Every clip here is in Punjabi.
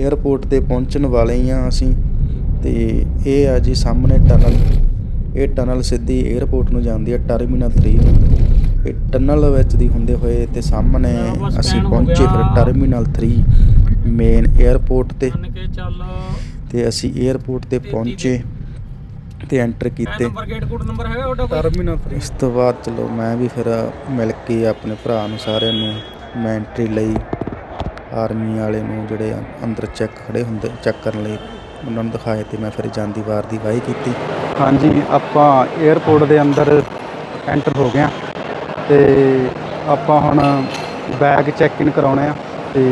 ਏਅਰਪੋਰਟ 'ਤੇ ਪਹੁੰਚਣ ਵਾਲੇ ਹੀ ਹਾਂ ਅਸੀਂ। ਅਤੇ ਇਹ ਆ ਜੀ ਸਾਹਮਣੇ ਟਨਲ ਇਹ ਟਨਲ ਸਿੱਧੀ ਏਅਰਪੋਰਟ ਨੂੰ ਜਾਂਦੀ ਹੈ ਟਰਮੀਨਲ 3 ਨੂੰ। ਇਹ ਟਨਲ ਵਿੱਚ ਦੀ ਹੁੰਦੇ ਹੋਏ ਤੇ ਸਾਹਮਣੇ ਅਸੀਂ ਪਹੁੰਚੇ ਫਿਰ ਟਰਮੀਨਲ 3 ਮੇਨ ਏਅਰਪੋਰਟ ਤੇ ਤੇ ਅਸੀਂ ਏਅਰਪੋਰਟ ਤੇ ਪਹੁੰਚੇ ਤੇ ਐਂਟਰ ਕੀਤੇ। ਟਰਮੀਨਲ ਇਸ ਤੋਂ ਬਾਅਦ ਚਲੋ ਮੈਂ ਵੀ ਫਿਰ ਮਿਲ ਕੇ ਆਪਣੇ ਭਰਾ ਨੂੰ ਸਾਰਿਆਂ ਨੂੰ ਮੈਂ ਐਂਟਰੀ ਲਈ। ਆਰਮੀ ਵਾਲੇ ਨੂੰ ਜਿਹੜੇ ਅੰਦਰ ਚੈੱਕ ਖੜੇ ਹੁੰਦੇ, ਚੈੱਕ ਕਰਨ ਲਈ ਉਹਨਾਂ ਨੂੰ ਦਿਖਾਇਆ ਤੇ ਮੈਂ ਫਿਰ ਜਾਂਦੀ ਵਾਰ ਦੀ ਵਾਹੀ ਕੀਤੀ। ਹਾਂਜੀ, ਆਪਾਂ 에어ਪੋਰਟ ਦੇ ਅੰਦਰ ਐਂਟਰ ਹੋ ਗਏ ਆ ਤੇ ਆਪਾਂ ਹੁਣ ਬੈਗ ਚੈੱਕ ਇਨ ਕਰਾਉਣੇ ਆ ਤੇ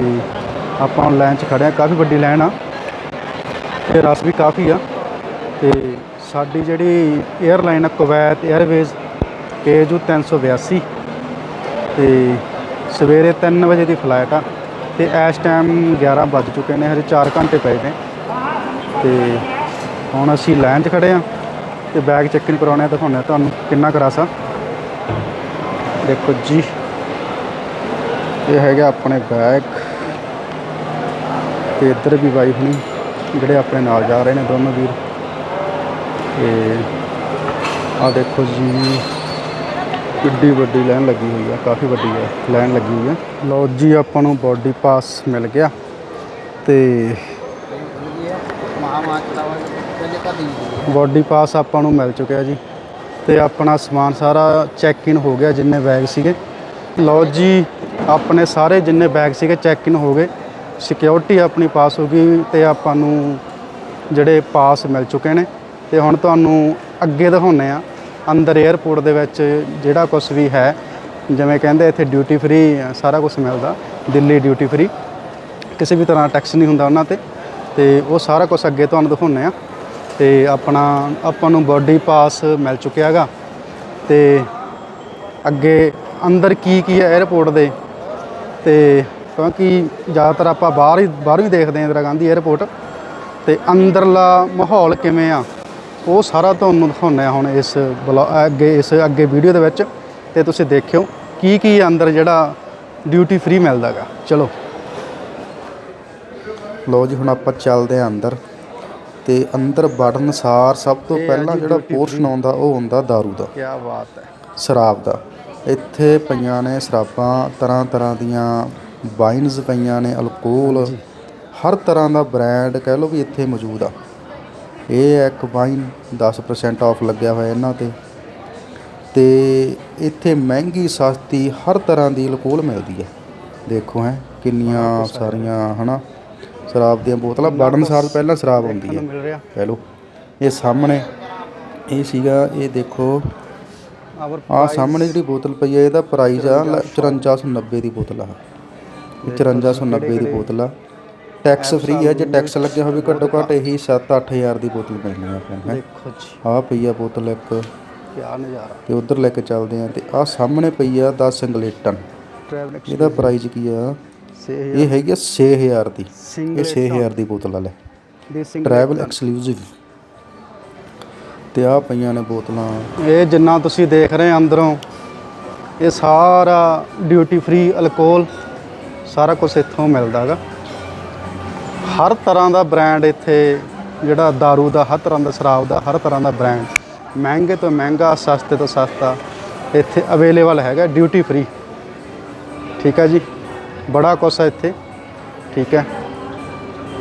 ਆਪਾਂ ਹੁਣ ਲਾਈਨ 'ਚ ਖੜੇ ਆ ਕਾਫੀ ਵੱਡੀ ਲਾਈਨ ਆ ਤੇ ਰਸ ਵੀ ਕਾਫੀ ਆ ਤੇ ਸਾਡੀ ਜਿਹੜੀ 에ਅਰਲਾਈਨ ਆ ਕੁਵੈਤ 에ਅਰਵੇਜ਼ KJU 382 ਤੇ ਸਵੇਰੇ 3 ਵਜੇ ਦੀ ਫਲਾਈਟ ਆ। ਤੇ ਇਸ ਟਾਈਮ 11 ਵੱਜ ਚੁੱਕੇ ਨੇ, ਹਜੇ 4 ਘੰਟੇ ਪਏ ਨੇ। ਤੇ ਹੁਣ ਅਸੀਂ ਲਾਈਨ 'ਚ ਖੜੇ ਆ ਤੇ ਬੈਗ ਚੈੱਕ ਇਨ ਕਰਾਉਣੇ ਆ ਤੁਹਾਨੂੰ ਕਿੰਨਾ ਕਰਾਸਾ ਦੇਖੋ ਜੀ, ਇਹ ਹੈਗਾ ਆਪਣੇ ਬੈਗ ਤੇ ਇੱਧਰ ਵੀ ਬਾਈ ਹੁਣੀ ਜਿਹੜੇ ਆਪਣੇ ਨਾਲ ਜਾ ਰਹੇ ਨੇ ਦੋਨੋਂ ਵੀਰ। ਤੇ ਆ ਦੇਖੋ ਜੀ ਕਿੱਡੀ ਵੱਡੀ ਲਾਈਨ ਲੱਗੀ ਹੋਈ ਆ, ਕਾਫੀ ਵੱਡੀ ਹੈ ਲਾਈਨ ਲੱਗੀ ਹੋਈ ਆ। ਲਓ ਜੀ, ਆਪਾਂ ਨੂੰ ਬੋਡੀ ਪਾਸ ਮਿਲ ਗਿਆ ਤੇ ਬੋਡੀ ਪਾਸ ਆਪਾਂ ਨੂੰ ਮਿਲ ਚੁੱਕਿਆ ਜੀ ਤੇ ਆਪਣਾ ਸਮਾਨ ਸਾਰਾ ਚੈੱਕ ਇਨ ਹੋ ਗਿਆ ਜਿੰਨੇ ਬੈਗ ਸੀਗੇ। ਲਓ ਜੀ, ਆਪਣੇ ਸਾਰੇ ਜਿੰਨੇ ਬੈਗ ਸੀਗੇ ਚੈੱਕ ਇਨ ਹੋ ਗਏ। ਸਿਕਿਉਰਿਟੀ ਆਪਣੀ ਪਾਸ ਹੋ ਗਈ ਤੇ ਆਪਾਂ ਨੂੰ ਜਿਹੜੇ ਪਾਸ ਮਿਲ ਚੁੱਕੇ ਨੇ। ਤੇ ਹੁਣ ਤੁਹਾਨੂੰ ਅੱਗੇ ਦਿਖਾਉਂਦੇ ਆ ਅੰਦਰ 에어ਪੋਰਟ ਦੇ ਵਿੱਚ ਜਿਹੜਾ ਕੁਝ ਵੀ ਹੈ, ਜਿਵੇਂ ਕਹਿੰਦੇ ਇੱਥੇ ਡਿਊਟੀ ਫ੍ਰੀ ਸਾਰਾ ਕੁਝ ਮਿਲਦਾ, ਦਿੱਲੀ ਡਿਊਟੀ ਫ੍ਰੀ ਕਿਸੇ ਵੀ ਤਰ੍ਹਾਂ ਟੈਕਸ ਨਹੀਂ ਹੁੰਦਾ ਉਹਨਾਂ ਤੇ ਤੇ ਉਹ ਸਾਰਾ ਕੁਝ ਅੱਗੇ ਤੁਹਾਨੂੰ ਦਿਖਾਉਣੇ ਆ ਤੇ ਆਪਣਾ, ਆਪਾਂ ਨੂੰ ਬੋਡੀ ਪਾਸ ਮਿਲ ਚੁੱਕਿਆ ਹੈਗਾ। ਤੇ ਅੱਗੇ ਅੰਦਰ ਕੀ ਕੀ ਹੈ 에어ਪੋਰਟ ਦੇ, ਤੇ ਕਿਉਂਕਿ ਜ਼ਿਆਦਾਤਰ ਆਪਾਂ ਬਾਹਰ ਹੀ, ਬਾਹਰੋਂ ਹੀ ਦੇਖਦੇ ਆਂ ਇੰਦਰਾ ਗਾਂਧੀ 에어ਪੋਰਟ ਤੇ ਅੰਦਰਲਾ ਮਾਹੌਲ ਕਿਵੇਂ ਆ? ਉਹ ਸਾਰਾ ਤੁਹਾਨੂੰ ਦਿਖਾਉਂਦੇ ਆ ਹੁਣ ਇਸ ਅੱਗੇ ਇਸ ਅੱਗੇ ਵੀਡੀਓ ਦੇ ਵਿੱਚ ਤੇ ਤੁਸੀਂ ਦੇਖਿਓ ਕੀ ਕੀ ਅੰਦਰ ਜਿਹੜਾ ਡਿਊਟੀ ਫ੍ਰੀ ਮਿਲਦਾਗਾ ਚਲੋ। ਲਓ ਜੀ ਹੁਣ ਆਪਾਂ ਚੱਲਦੇ ਆਂ ਅੰਦਰ ਤੇ ਅੰਦਰ ਵੜਨ ਸਾਰ ਸਭ ਤੋਂ ਪਹਿਲਾਂ ਜਿਹੜਾ ਪੋਰਸ਼ਨ ਆਉਂਦਾ ਉਹ ਹੁੰਦਾ दारू ਦਾ। ਕੀ ਬਾਤ ਹੈ। ਸ਼ਰਾਬ ਦਾ। ਇੱਥੇ ਪਈਆਂ ਨੇ ਸ਼ਰਾਬਾਂ ਤਰ੍ਹਾਂ ਤਰ੍ਹਾਂ ਦੀਆਂ ਵਾਈਨਸ ਪਈਆਂ ਨੇ ਅਲਕੋਹਲ ਹਰ ਤਰ੍ਹਾਂ ਦਾ ਬ੍ਰਾਂਡ ਕਹਿ ਲਓ ਵੀ ਇੱਥੇ ਮੌਜੂਦ ਆ। ਇਹ ਹੈ ਇੱਕ ਵਾਈਨ 10% ਆਫ ਲੱਗਿਆ ਹੋਇਆ ਇਹਨਾਂ ਤੇ। ਤੇ ਇੱਥੇ ਮਹਿੰਗੀ ਸਸਤੀ ਹਰ ਤਰ੍ਹਾਂ ਦੀ ਅਲਕੋਹਲ ਮਿਲਦੀ ਹੈ। ਦੇਖੋ ਹੈ ਕਿੰਨੀਆਂ ਸਾਰੀਆਂ ਹਨਾ ਸ਼ਰਾਬ ਦੀਆਂ ਬੋਤਲਾਂ। ਵੜਨ ਸਾਰ ਪਹਿਲਾਂ ਸ਼ਰਾਬ ਆਉਂਦੀ ਹੈ। ਕਹਿ ਲਓ ਇਹ ਸਾਹਮਣੇ ਇਹ ਸੀਗਾ ਇਹ ਦੇਖੋ ਆ ਸਾਹਮਣੇ ਜਿਹੜੀ ਬੋਤਲ ਪਈ ਹੈ ਇਹਦਾ ਪ੍ਰਾਈਸ ਆ ਲੈ 5490 ਦੀ ਬੋਤਲ ਆ। ਇਹ 5490 ਦੀ ਬੋਤਲ ਆ। ਟੈਕਸ ਫ੍ਰੀ ਹੈ ਜੇ ਟੈਕਸ ਲੱਗਿਆ ਹੋਵੇ ਘੱਟੋ ਘੱਟ ਇਹੀ 7-8000 ਦੀ ਬੋਤਲ ਪੈਣੀ ਆ ਆਪਾਂ ਨੂੰ ਹੈਂ। ਦੇਖੋ ਜੀ। ਆਹ ਪਈ ਆ ਬੋਤਲ ਇੱਕ। ਕੀ ਨਜ਼ਾਰਾ। ਤੇ ਉਧਰ ਲੈ ਕੇ ਚੱਲਦੇ ਆ ਤੇ ਆ ਸਾਹਮਣੇ ਪਈ ਆ 10 ਇੰਗਲੇਟਨ ਟਰੈਵਲ ਇਹਦਾ ਪ੍ਰਾਈਸ ਕੀ ਆ? ਇਹ ਹੈਗੀ ਆ 6000 ਦੀ। ਇਹ ਸਿੰਗਲ 6000 ਦੀ ਬੋਤਲ ਆ ਲੈ। ਦੀ ਟਰੈਵਲ ਐਕਸਕਲੂਸਿਵ ਤੇ ਆ ਪਈਆਂ ਨੇ ਬੋਤਲਾਂ। ਇਹ ਜਿੰਨਾ ਤੁਸੀਂ ਦੇਖ ਰਹੇ ਅੰਦਰੋਂ ਇਹ ਸਾਰਾ ਡਿਊਟੀ ਫ੍ਰੀ ਅਲਕੋਹਲ ਸਾਰਾ ਕੁਝ ਇੱਥੋਂ ਮਿਲਦਾ ਹੈਗਾ ਹਰ ਤਰ੍ਹਾਂ ਦਾ ਬ੍ਰਾਂਡ ਇੱਥੇ ਜਿਹੜਾ दारू ਦਾ ਹਰ ਤਰ੍ਹਾਂ ਦਾ ਸ਼ਰਾਬ ਦਾ ਹਰ ਤਰ੍ਹਾਂ ਦਾ ਬ੍ਰਾਂਡ ਮਹਿੰਗੇ ਤੋਂ ਮਹਿੰਗਾ ਸਸਤੇ ਤੋਂ ਸਸਤਾ ਇੱਥੇ ਅਵੇਲੇਬਲ ਹੈਗਾ ਡਿਊਟੀ ਫ੍ਰੀ ਠੀਕ ਹੈ ਜੀ? ਬੜਾ ਕੁਛ ਹੈ ਇੱਥੇ। ਠੀਕ ਹੈ?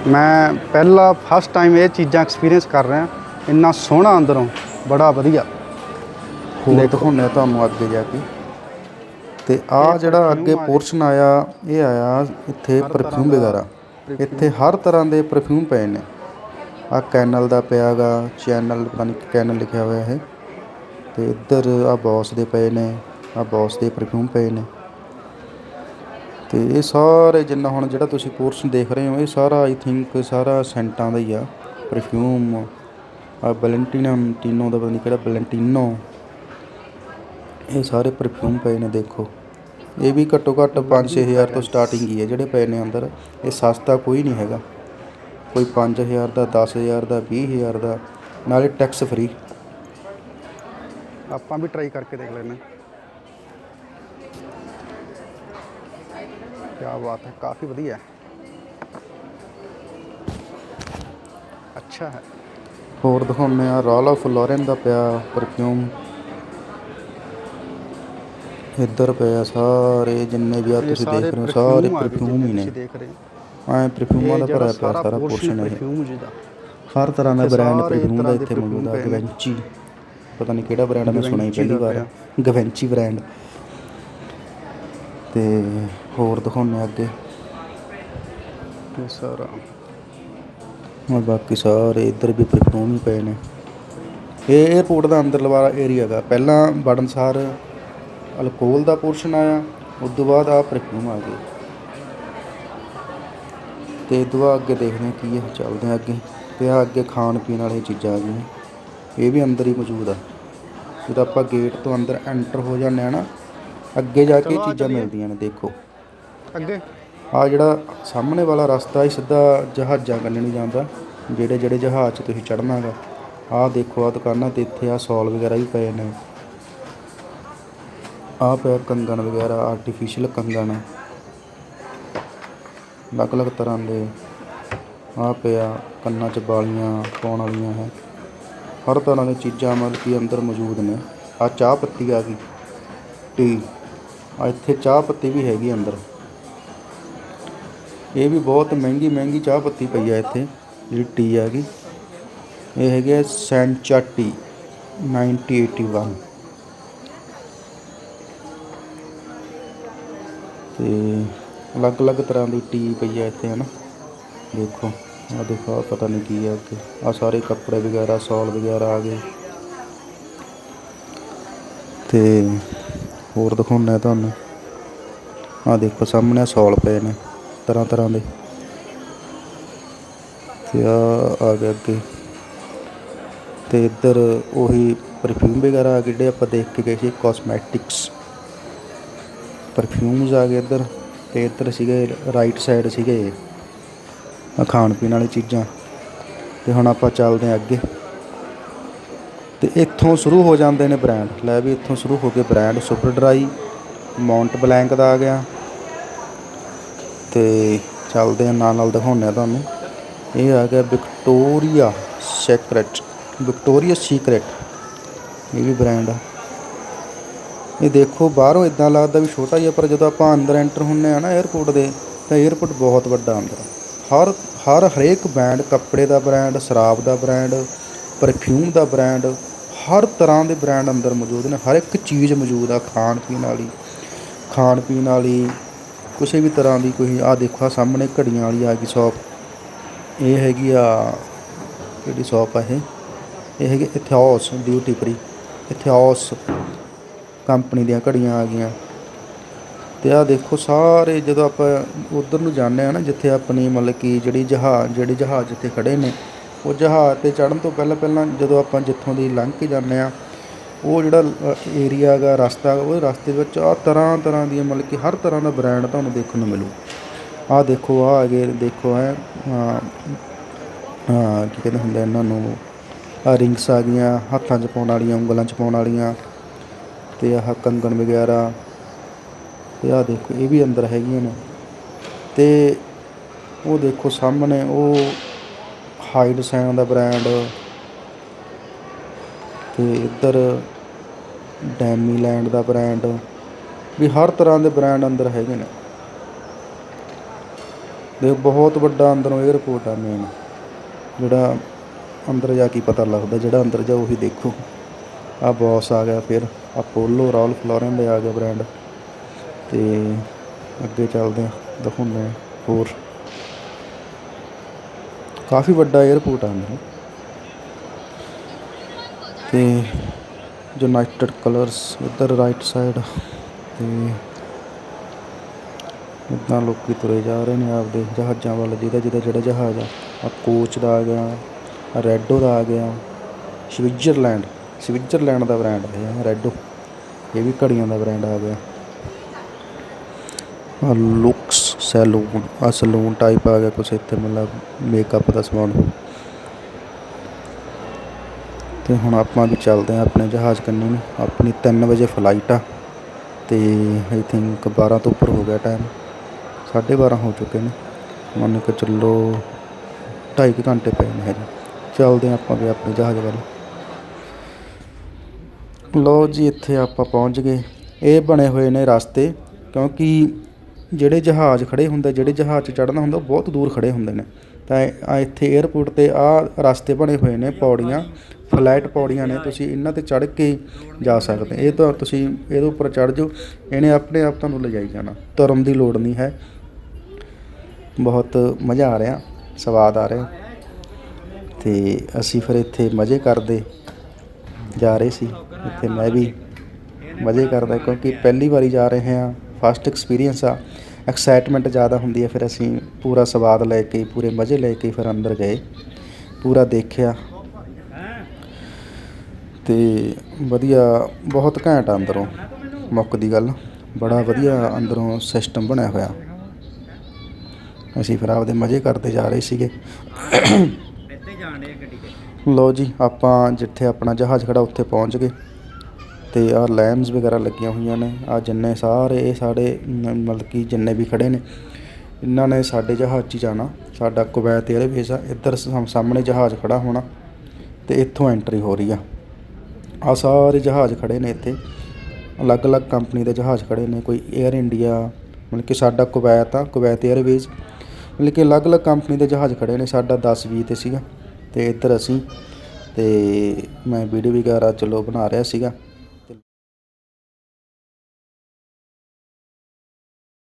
ਮੈਂ ਪਹਿਲਾ ਫਸਟ ਟਾਈਮ ਇਹ ਚੀਜ਼ਾਂ ਐਕਸਪੀਰੀਅੰਸ ਕਰ ਰਿਹਾ। ਇੰਨਾ ਸੋਹਣਾ ਅੰਦਰੋਂ ਬੜਾ ਵਧੀਆ। ਦਿਖਾਉਂਦੇ ਆ ਤੁਹਾਨੂੰ ਅੱਗੇ ਜਾ ਕੇ। ਤੇ ਆ ਜਿਹੜਾ ਅੱਗੇ ਪੋਰਸ਼ਨ ਆਇਆ ਇਹ ਆਇਆ ਇੱਥੇ ਪਰਫਿਊਮ ਵਗੈਰਾ। ਇੱਥੇ ਹਰ ਤਰ੍ਹਾਂ ਦੇ ਪਰਫਿਊਮ ਪਏ ਨੇ। ਆ ਕੈਨਲ ਦਾ ਪਿਆਗਾ ਚੈਨਲ, ਪਤਾ ਨਹੀਂ ਕੈਨਲ ਲਿਖਿਆ ਹੋਇਆ ਹੈ ਤੇ ਇੱਧਰ ਆ ਬੌਸ ਦੇ ਪਏ ਨੇ ਆ ਬੌਸ ਦੇ ਪਰਫਿਊਮ ਪਏ ਨੇ। ਤੇ ਇਹ ਸਾਰੇ ਜਿੰਨਾ ਹੁਣ ਜਿਹੜਾ ਤੁਸੀਂ ਪੋਰਸ਼ਨ ਦੇਖ ਰਹੇ ਹੋ, ਇਹ ਸਾਰਾ ਆਈ ਥਿੰਕ ਸਾਰਾ ਸੈਂਟਾਂ ਦਾ ਹੀ ਆ। ਪਰਫਿਊਮ ਆ ਵੈਲੈਂਟੀਨਮ ਟੀਨੋ ਦਾ ਪਤਾ ਨਹੀਂ ਕਿਹੜਾ ਬਲੈਂਟੀਨੋ ਇਹ ਸਾਰੇ ਪਰਫਿਊਮ ਪਏ ਨੇ, ਦੇਖੋ। ਇਹ ਵੀ ਘੱਟੋ ਘੱਟ 5-6000 ਤੋਂ ਸਟਾਰਟਿੰਗ ਹੀ ਹੈ ਜਿਹੜੇ ਪਏ ਨੇ ਅੰਦਰ। ਇਹ ਸਸਤਾ ਕੋਈ ਨਹੀਂ ਹੈਗਾ। ਕੋਈ 5000 ਦਾ 10000 ਦਾ 20000 ਦਾ, ਨਾਲੇ ਟੈਕਸ ਫ੍ਰੀ ਆਪਾਂ ਵੀ ਟਰਾਈ ਕਰਕੇ ਦੇਖ ਲੈਣਾ ਕੀ ਬਾਤ ਹੈ, ਕਾਫੀ ਵਧੀਆ ਹੈ। ਅੱਛਾ ਹੈ। ਹੋਰ ਦਿਖਾਉਂਦੇ ਆ ਰੋਲ ਆਫ ਲੋਰਨ ਦਾ ਪਿਆ ਪਰਫਿਊਮ ਇੱਧਰ ਪਿਆ ਸਾਰੇ ਜਿੰਨੇ ਵੀ ਆ ਤੁਸੀਂ ਦੇਖ ਰਹੇ ਹੋ ਸਾਰੇ ਪਰਫਿਊਮ ਹੀ ਨੇ। ਦੇਖ ਰਹੇ ਐ ਪਰਫਿਊਮਾਂ ਦਾ ਭਰਿਆ ਪਿਆ ਸਾਰਾ ਪੋਰਸ਼ਨ ਹੈ ਪਰਫਿਊਮ ਜਿਹਦਾ। ਹਰ ਤਰ੍ਹਾਂ ਦਾ ਬ੍ਰਾਂਡ ਪਰਫਿਊਮ ਦਾ ਦੇ ਇੱਥੇ ਮੌਜੂਦ ਆ। ਗਵੈਂਚੀ ਪਤਾ ਨਹੀਂ ਕਿਹੜਾ ਬ੍ਰਾਂਡ ਮੈਂ ਸੁਣਿਆ ਪਹਿਲੀ ਦਾ ਵਾਰ ਗਵੈਂਚੀ ਬ੍ਰਾਂਡ ਤੇ ਹੋਰ ਦਿਖਾਉਂਦੇ ਆ ਅੱਗੇ। ਇਹ ਸਾਰਾ। ਹੋਰ ਬਾਕੀ ਸਾਰੇ ਇੱਧਰ ਵੀ ਪਰਫਿਊਮ ਹੀ ਪਏ ਨੇ। ਇਹ 에어ਪੋਰਟ ਦਾ ਅੰਦਰਲਾ ਏਰੀਆ ਹੈਗਾ। ਪਹਿਲਾਂ ਬੜਨਸਾਰ ਅਲਕੋਹਲ ਦਾ ਪੋਰਸ਼ਨ ਆਇਆ ਉਸ ਤੋਂ ਬਾਅਦ ਆ ਪਰਫਿਊਮ ਆ ਗਏ ਤੇ ਇਹ ਬਾਅਦ ਅੱਗੇ ਦੇਖਦੇ ਹਾਂ ਕੀ ਹੈ ਚੱਲਦੇ ਹਾਂ ਅੱਗੇ। ਤੇ ਆ ਅੱਗੇ ਖਾਣ ਪੀਣ ਵਾਲੀਆਂ ਚੀਜ਼ਾਂ ਆ ਗਈਆਂ। ਇਹ ਵੀ ਅੰਦਰ ਹੀ ਮੌਜੂਦ ਆ। ਜਦੋਂ ਆਪਾਂ ਗੇਟ ਤੋਂ ਅੰਦਰ ਐਂਟਰ ਹੋ ਜਾਂਦੇ ਆ ਨਾ ਅੱਗੇ ਜਾ ਕੇ ਇਹ ਆ ਚੀਜ਼ਾਂ। ਮਿਲਦੀਆਂ ਨੇ ਦੇਖੋ। ਅੱਗੇ। ਆ ਜਿਹੜਾ ਸਾਹਮਣੇ ਵਾਲਾ ਰਸਤਾ ਇਹ ਸਿੱਧਾ ਜਹਾਜ਼ਾਂ ਕੰਨੇ ਨੂੰ ਜਾਂਦਾ ਜਿਹੜੇ ਜਿਹੜੇ ਜਹਾਜ਼ 'ਚ ਤੁਸੀਂ ਚੜ੍ਹਨਾਗਾ ਆਹ ਦੇਖੋ ਆ ਦੁਕਾਨਾਂ ਤੇ ਇੱਥੇ ਆ ਸੌਲ ਵਗੈਰਾ ਵੀ ਪਏ ਨੇ। ਆ ਪਿਆ ਕੰਗਣ ਵਗੈਰਾ ਆਰਟੀਫੀਸ਼ੀਅਲ ਕੰਗਣ। ਅਲੱਗ-ਅਲੱਗ ਤਰ੍ਹਾਂ ਦੇ ਆ ਪਿਆ ਕੰਨਾਂ 'ਚ ਬਾਲੀਆਂ ਪਾਉਣ ਵਾਲੀਆਂ ਹੈ। ਹਰ ਤਰ੍ਹਾਂ ਦੀਆਂ ਚੀਜ਼ਾਂ ਮਤਲਬ ਕਿ ਅੰਦਰ ਮੌਜੂਦ ਨੇ। ਆ ਚਾਹ ਪੱਤੀ ਆ ਗਈ। ਟੀ। ਆ ਇੱਥੇ ਚਾਹ ਪੱਤੀ ਵੀ ਹੈਗੀ ਅੰਦਰ। ਇਹ ਵੀ ਬਹੁਤ ਮਹਿੰਗੀ ਮਹਿੰਗੀ ਚਾਹ ਪੱਤੀ ਪਈ ਆ ਇੱਥੇ, ਜਿਹੜੀ ਟੀ ਆ ਗਈ। ਇਹ ਹੈਗੀ ਆ ਸੈਂਚਾ ਟੀ 9081 ਤੇ ਅਲੱਗ-ਅਲੱਗ ਤਰ੍ਹਾਂ ਦੀ ਟੀ ਪਈ ਆ ਇੱਥੇ, ਹਨਾ? ਦੇਖੋ ਆ ਦੇਖੋ ਪਤਾ ਨਹੀਂ ਕੀ ਆ ਅੱਗੇ ਆ ਸਾਰੇ ਕੱਪੜੇ ਵਗੈਰਾ ਸੌਲ ਵਗੈਰਾ ਆ ਗਏ। ਤੇ ਹੋਰ ਦਿਖਾਉਣਾ ਤੁਹਾਨੂੰ। ਆ ਦੇਖੋ, ਸਾਹਮਣੇ ਸੌਲ ਪਏ ਨੇ ਤਰ੍ਹਾਂ ਤਰ੍ਹਾਂ ਦੇ। ਤੇ ਆ ਆ ਗਿਆ ਅੱਗੇ। ਤੇ ਇੱਧਰ ਉਹੀ ਪਰਫਿਊਮ ਵਗੈਰਾ ਆ ਗਏ ਜਿਹੜੇ ਆਪਾਂ ਦੇਖ ਕੇ ਗਏ ਸੀ ਕਾਸਮੈਟਿਕਸ ਪਰਫਿਊਮਸ ਆ ਗਏ ਇੱਧਰ ਤੇ ਇੱਧਰ ਸੀਗੇ ਰਾਈਟ ਸਾਈਡ ਸੀਗੇ ਖਾਣ ਪੀਣ ਵਾਲੀ ਚੀਜ਼ਾਂ। ਤੇ ਹੁਣ ਆਪਾਂ ਚੱਲਦੇ ਹਾਂ ਅੱਗੇ। ਤੇ ਇੱਥੋਂ ਸ਼ੁਰੂ ਹੋ ਜਾਂਦੇ ਨੇ ਬ੍ਰਾਂਡ ਲੈ ਵੀ ਇੱਥੋਂ ਸ਼ੁਰੂ ਹੋ ਗਏ brand Superdry Mont Blanc ਦਾ ਆ ਗਿਆ। ਤੇ ਚੱਲਦੇ ਆ ਨਾਲ ਨਾਲ ਦਿਖਾਉਂਦੇ ਆ ਤੁਹਾਨੂੰ। ਇਹ ਆ ਗਿਆ ਵਿਕਟੋਰੀਆ ਸੈਕਰੇਟ ਵਿਕਟੋਰੀਆ ਸੀਕ੍ਰੇਟ ਇਹ ਵੀ ਬ੍ਰਾਂਡ ਆ। ਇਹ ਦੇਖੋ, ਬਾਹਰੋਂ ਇਦਾਂ ਲੱਗਦਾ ਵੀ ਛੋਟਾ ਜਿਹਾ, ਪਰ ਜਦੋਂ ਆਪਾਂ ਅੰਦਰ ਐਂਟਰ ਹੁੰਨੇ ਆ ਨਾ 에어ਪੋਰਟ ਦੇ, ਤਾਂ 에어ਪੋਰਟ ਬਹੁਤ ਵੱਡਾ ਅੰਦਰ ਹਰ ਹਰ ਹਰੇਕ ਬ੍ਰਾਂਡ ਕੱਪੜੇ ਦਾ ਬ੍ਰਾਂਡ ਸ਼ਰਾਬ ਦਾ ਬ੍ਰਾਂਡ ਪਰਫਿਊਮ ਦਾ ਬ੍ਰਾਂਡ ਹਰ ਤਰ੍ਹਾਂ ਦੇ ਬ੍ਰਾਂਡ ਅੰਦਰ ਮੌਜੂਦ ਨੇ। ਹਰ ਇੱਕ ਚੀਜ਼ ਮੌਜੂਦ ਆ ਖਾਣ ਪੀਣ ਵਾਲੀ, ਖਾਣ ਪੀਣ ਵਾਲੀ, ਕਿਸੇ ਵੀ ਤਰ੍ਹਾਂ ਦੀ ਕੋਈ। ਆ ਦੇਖੋ ਆ ਸਾਹਮਣੇ ਘੜੀਆਂ ਵਾਲੀ ਆ ਗਈ ਸ਼ਾਪ ਇਹ ਹੈਗੀ ਆ, ਕਿਹੜੀ ਸ਼ਾਪ ਆ ਇਹ? ਇਹ ਹੈਗੀ Ethos duty free Ethos company ਦੀਆਂ ਘੜੀਆਂ ਆ ਗਈਆਂ। ਤੇ ਆ ਦੇਖੋ ਸਾਰੇ ਜਦੋਂ ਆਪਾਂ ਉਧਰ ਨੂੰ ਜਾਂਦੇ ਆ ਨਾ, ਜਿੱਥੇ ਆਪਣੀ ਮਤਲਬ ਕਿ ਜਿਹੜੀ ਜਹਾਜ਼ ਜਿਹੜੇ ਜਹਾਜ਼ ਜਿੱਥੇ ਖੜੇ ਨੇ, ਉਹ ਜਹਾਜ਼ ਤੇ ਚੜਨ ਤੋਂ ਪਹਿਲਾਂ ਪਹਿਲਾਂ ਜਦੋਂ ਆਪਾਂ ਜਿੱਥੋਂ ਦੀ ਲੰਘ ਕੇ ਜਾਂਦੇ ਆ ਉਹ ਜਿਹੜਾ ਏਰੀਆ ਹੈਗਾ, ਰਸਤਾ ਹੈਗਾ ਉਹ ਰਸਤੇ ਵਿੱਚ ਆ ਤਰ੍ਹਾਂ ਤਰ੍ਹਾਂ ਦੀਆਂ ਮਤਲਬ ਕਿ ਹਰ ਤਰ੍ਹਾਂ ਦਾ ਬ੍ਰਾਂਡ ਤੁਹਾਨੂੰ ਦੇਖਣ ਨੂੰ ਮਿਲੂ। ਆ ਦੇਖੋ ਆ ਹੈਗੇ, ਦੇਖੋ ਹੈ, ਹਾਂ, ਕੀ ਕਹਿੰਦੇ ਹੁੰਦੇ ਇਹਨਾਂ ਨੂੰ? ਆ ਰਿੰਗਸ ਆ ਗਈਆਂ, ਹੱਥਾਂ 'ਚ ਪਾਉਣ ਵਾਲੀਆਂ, ਉਂਗਲਾਂ 'ਚ ਪਾਉਣ ਵਾਲੀਆਂ ਤੇ ਆਹ ਕੰਗਣ ਵਗੈਰਾ, ਤੇ ਆ ਦੇਖੋ, ਇਹ ਵੀ ਅੰਦਰ ਹੈਗੀਆਂ ਨੇ। ਤੇ ਉਹ ਦੇਖੋ ਸਾਹਮਣੇ, ਉਹ ਹਾਈਡ ਸੈਨ ਦਾ ਬ੍ਰਾਂਡ, ਤੇ ਇੱਧਰ ਡੈਮੀਲੈਂਡ ਦਾ ਬ੍ਰਾਂਡ, ਵੀ ਹਰ ਤਰ੍ਹਾਂ ਦੇ ਬ੍ਰਾਂਡ ਅੰਦਰ ਹੈਗੇ ਨੇ। ਦੇ ਬਹੁਤ ਵੱਡਾ ਅੰਦਰੋਂ 에어ਪੋਰਟ ਆ ਮੇਨ ਜਿਹੜਾ ਅੰਦਰ ਜਾ ਕੇ ਪਤਾ ਲੱਗਦਾ, ਜਿਹੜਾ ਅੰਦਰ ਜਾ ਉਹੀ ਦੇਖੋ। ਆ ਬੌਸ ਆ ਗਿਆ ਫਿਰ। ਅਪੋਲੋ ਰਾਲ ਫਲੋਰਨ ਦੇ ਆ ਗਿਆ ਬ੍ਰਾਂਡ ਤੇ ਅੱਗੇ ਚੱਲਦੇ ਆ ਦਿਖਾਉਂਦੇ ਆ ਹੋਰ। ਕਾਫੀ ਵੱਡਾ 에어ਪੋਰਟ ਆ ਅੰਦਰ ਤੇ ਯੂਨਾਈਟਿਡ ਕਲਰਸ ਇੱਧਰ ਰਾਈਟ ਸਾਈਡ ਤੇ ਇੱਦਾਂ ਲੋਕੀ ਤੁਰੇ ਜਾ ਰਹੇ ਨੇ ਆਪਦੇ ਜਹਾਜ਼ਾਂ ਵੱਲ, ਜਿਹਦਾ ਜਿਹਦਾ ਜਿਹੜਾ ਜਹਾਜ਼ ਆ ਆ ਕੋਚ ਦਾ ਆ ਗਿਆ ਰੈਡੋ ਦਾ ਆ ਗਿਆ ਸਵਿਟਜ਼ਰਲੈਂਡ ਸਵਿਟਜ਼ਰਲੈਂਡ ਦਾ ਬ੍ਰਾਂਡ ਹੈ ਰੈਡੋ ਇਹ ਵੀ ਘੜੀਆਂ ਦਾ ਬ੍ਰਾਂਡ ਆ ਗਿਆ। ਆ ਲੁਕਸ ਸੈਲੂਨ ਆ ਸੈਲੂਨ ਟਾਈਪ ਆ ਗਿਆ ਕੁਛ ਇੱਥੇ, ਮਤਲਬ ਮੇਕਅਪ ਦਾ ਸਮਾਨ। ਤੇ ਹੁਣ ਆਪਾਂ ਵੀ ਚੱਲਦੇ ਹਾਂ ਆਪਣੇ ਜਹਾਜ਼ ਕੰਨੀ ਨੂੰ। ਆਪਣੀ 3 ਵਜੇ ਫਲਾਈਟ ਆ ਤੇ ਆਈ ਥਿੰਕ 12 ਤੋਂ ਉੱਪਰ ਹੋ ਗਿਆ ਟਾਈਮ 12:30 ਹੋ ਚੁੱਕੇ ਨੇ। ਮੰਨ ਕੇ ਚੱਲੋ ਢਾਈ ਕੁ ਘੰਟੇ ਪਏ ਨੇ ਹਜੇ। ਚੱਲਦੇ ਹਾਂ ਆਪਾਂ ਵੀ ਆਪਣੇ ਜਹਾਜ਼ ਵੱਲ। ਲਓ ਜੀ, ਇੱਥੇ ਆਪਾਂ ਪਹੁੰਚ ਗਏ। ਇਹ ਬਣੇ ਹੋਏ ਨੇ ਰਸਤੇ, ਕਿਉਂਕਿ ਜਿਹੜੇ ਜਹਾਜ਼ ਖੜੇ ਹੁੰਦੇ, ਜਿਹੜੇ ਜਹਾਜ਼ 'ਚ ਚੜ੍ਹਨਾ ਹੁੰਦਾ, ਉਹ ਬਹੁਤ ਦੂਰ ਖੜੇ ਹੁੰਦੇ ਨੇ। ਤਾਂ ਇੱਥੇ 에ਅਰਪੋਰਟ ਤੇ ਆ ਰਸਤੇ ਬਣੇ ਹੋਏ ਨੇ ਪੌੜੀਆਂ ਫਲੈਟ ਪੌੜੀਆਂ ਨੇ, ਤੁਸੀਂ ਇਹਨਾਂ ਤੇ ਚੜ੍ਹ ਕੇ ਜਾ ਸਕਦੇ। ਇਹ ਤਾਂ ਤੁਸੀਂ ਇਹਦੇ ਉੱਪਰ ਚੜ੍ਹ ਜਾਓ, ਇਹਨੇ ਆਪਣੇ ਆਪ ਤੁਹਾਨੂੰ ਲਿਜਾਈ ਜਾਣਾ। ਤੁਰਨ ਦੀ ਲੋੜ ਨਹੀਂ ਹੈ। ਬਹੁਤ ਮਜ਼ਾ ਆ ਰਿਹਾ, ਸਵਾਦ ਆ ਰਿਹਾ। ਤੇ ਅਸੀਂ ਫਿਰ ਇੱਥੇ ਮਜ਼ੇ ਕਰਦੇ ਜਾ ਰਹੇ ਸੀ। ਇੱਥੇ ਮੈਂ ਵੀ ਮਜ਼ੇ ਕਰਦਾ ਕਿਉਂਕਿ ਪਹਿਲੀ ਵਾਰੀ ਜਾ ਰਹੇ ਹਾਂ ਫਸਟ ਐਕਸਪੀਰੀਅੰਸ ਆ। ਐਕਸਾਈਟਮੈਂਟ ਜ਼ਿਆਦਾ ਹੁੰਦੀ ਹੈ, ਫਿਰ ਅਸੀਂ ਪੂਰਾ ਸਵਾਦ ਲੈ ਕੇ, ਪੂਰੇ ਮਜ਼ੇ ਲੈ ਕੇ ਫਿਰ ਅੰਦਰ ਗਏ। ਪੂਰਾ ਦੇਖਿਆ। ਤੇ ਵਧੀਆ, ਬਹੁਤ ਘੈਂਟ ਆ ਅੰਦਰੋਂ ਮੁੱਕ ਦੀ ਗੱਲ। ਬੜਾ ਵਧੀਆ ਅੰਦਰੋਂ ਸਿਸਟਮ ਬਣਿਆ ਹੋਇਆ। ਅਸੀਂ ਫਿਰ ਆਪਦੇ ਮਜ਼ੇ ਕਰਦੇ ਜਾ ਰਹੇ ਸੀਗੇ। ਲੋ ਜੀ, ਆਪਾਂ ਜਿੱਥੇ ਆਪਣਾ ਜਹਾਜ਼ ਖੜਾ ਉੱਥੇ ਪਹੁੰਚ ਗਏ। ਤੇ ਆ ਲੈਂਪਸ ਵਗੈਰਾ ਲੱਗੀਆਂ ਹੋਈਆਂ ਨੇ। ਆ ਜਿੰਨੇ ਸਾਰੇ, ਇਹ ਸਾਡੇ ਮਤਲਬ ਕਿ ਜਿੰਨੇ ਵੀ ਖੜੇ ਨੇ, ਇਹਨਾਂ ਨੇ ਸਾਡੇ ਜਹਾਜ਼ 'ਚ ਜਾਣਾ। ਸਾਡਾ ਕੁਵੈਤ 에ਅਰਵੇਜ਼ ਆ, ਇੱਧਰ ਸਾਹਮਣੇ ਜਹਾਜ਼ ਖੜਾ ਹੋਣਾ ਤੇ ਇੱਥੋਂ ਐਂਟਰੀ ਹੋ ਰਹੀ ਆ। ਆ ਸਾਰੇ ਜਹਾਜ਼ ਖੜੇ ਨੇ ਇੱਥੇ। ਅਲੱਗ-ਅਲੱਗ ਕੰਪਨੀ ਦੇ ਜਹਾਜ਼ ਖੜੇ ਨੇ, ਕੋਈ 에ਅਰ ਇੰਡੀਆ, ਮਤਲਬ ਕਿ ਸਾਡਾ ਕੁਵੈਤ ਆ, ਕੁਵੈਤ 에ਅਰਵੇਜ਼ ਮਤਲਬ ਕਿ ਅਲੱਗ-ਅਲੱਗ ਕੰਪਨੀ ਦੇ ਜਹਾਜ਼ ਖੜੇ ਨੇ, ਸਾਡਾ 10 20 ਤੇ ਸੀਗਾ। ਅਤੇ ਇੱਧਰ ਅਸੀਂ ਅਤੇ ਮੈਂ ਵੀਡੀਓ ਵਗੈਰਾ ਚਲੋ ਬਣਾ ਰਿਹਾ ਸੀਗਾ।